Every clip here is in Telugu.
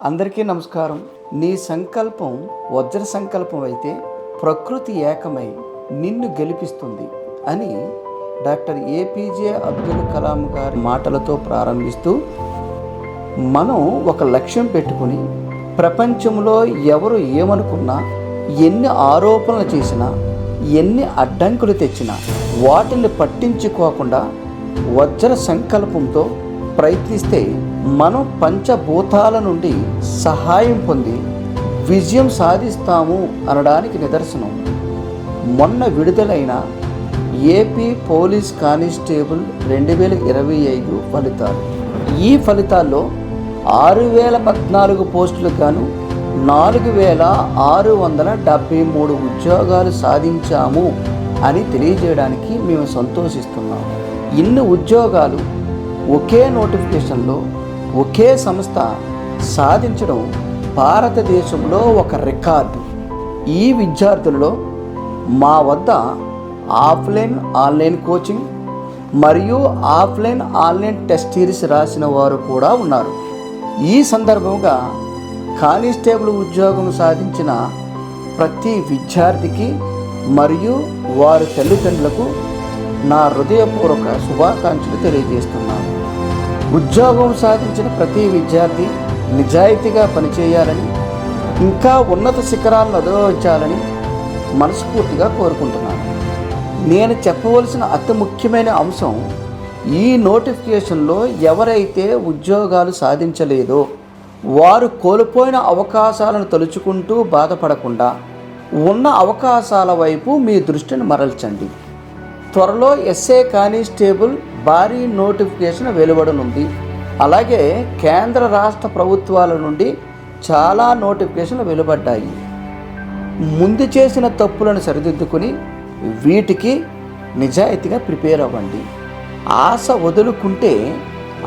అందరికీ నమస్కారం. నీ సంకల్పం వజ్ర సంకల్పం అయితే ప్రకృతి ఏకమై నిన్ను గెలిపిస్తుంది అని డాక్టర్ ఏపీజే అబ్దుల్ కలాం గారి మాటలతో ప్రారంభిస్తూ మనం ఒక లక్ష్యం పెట్టుకుని ప్రపంచంలో ఎవరు ఏమనుకున్నా ఎన్ని ఆరోపణలు చేసినా ఎన్ని అడ్డంకులు తెచ్చినా వాటిని పట్టించుకోకుండా వజ్ర సంకల్పంతో ప్రయత్నిస్తే మనం పంచభూతాల నుండి సహాయం పొంది విజయం సాధిస్తాము అనడానికి నిదర్శనం. మొన్న విడుదలైన ఏపీ పోలీస్ కానిస్టేబుల్ రెండు వేల ఇరవై ఐదు ఫలితాలు. ఈ ఫలితాల్లో ఆరు వేల పద్నాలుగు పోస్టులకు గాను నాలుగు వేల ఆరు వందల డెబ్బై మూడు ఉద్యోగాలు సాధించాము అని తెలియజేయడానికి మేము సంతోషిస్తున్నాము ఇన్ని ఉద్యోగాలు ఒకే నోటిఫికేషన్లో ఒకే సంస్థ సాధించడం భారతదేశంలో ఒక రికార్డు. ఈ విద్యార్థులలో మా వద్ద ఆఫ్లైన్ ఆన్లైన్ కోచింగ్ మరియు ఆఫ్లైన్ ఆన్లైన్ టెస్ట్ సిరీస్ రాసిన వారు కూడా ఉన్నారు. ఈ సందర్భంగా కానిస్టేబుల్ ఉద్యోగం సాధించిన ప్రతి విద్యార్థికి మరియు వారి తల్లిదండ్రులకు నా హృదయపూర్వక శుభాకాంక్షలు తెలియజేస్తున్నాను. ఉద్యోగం సాధించిన ప్రతి విద్యార్థి నిజాయితీగా పనిచేయాలని ఇంకా ఉన్నత శిఖరాలను అధిరోహించాలని మనస్ఫూర్తిగా కోరుకుంటున్నాను. నేను చెప్పవలసిన అతి ముఖ్యమైన అంశం ఈ నోటిఫికేషన్లో ఎవరైతే ఉద్యోగాలు సాధించలేదో వారు కోల్పోయిన అవకాశాలను తలుచుకుంటూ బాధపడకుండా ఉన్న అవకాశాల వైపు మీ దృష్టిని మరల్చండి. త్వరలో ఎస్ఏ కానిస్టేబుల్ భారీ నోటిఫికేషన్ వెలువడనుంది. అలాగే కేంద్ర రాష్ట్ర ప్రభుత్వాల నుండి చాలా నోటిఫికేషన్లు వెలువడ్డాయి. ముందు చేసిన తప్పులను సరిదిద్దుకుని వీటికి నిజాయితీగా ప్రిపేర్ అవ్వండి. ఆశ వదులుకుంటే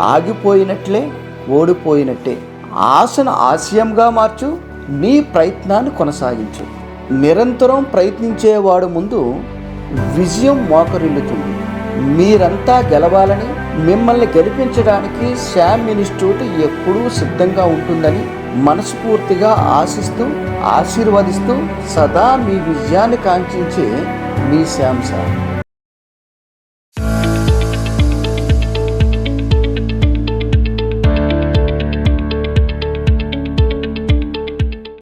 ఆగిపోయినట్లే ఓడిపోయినట్టే. ఆశను ఆశయంగా మార్చు నీ ప్రయత్నాన్ని కొనసాగించు. నిరంతరం ప్రయత్నించేవాడు ముందు విజయం మోకరిల్లుతుంది. మీరంతా గెలవాలని మిమ్మల్ని గెలిపించడానికి శామ్ ఇన్స్టిట్యూట్ ఎప్పుడూ సిద్ధంగా ఉంటుందని మనస్ఫూర్తిగా ఆశిస్తూ ఆశీర్వదిస్తూ సదా మీ విజయాన్ని కాంక్షించే మీ శామ్ సార్.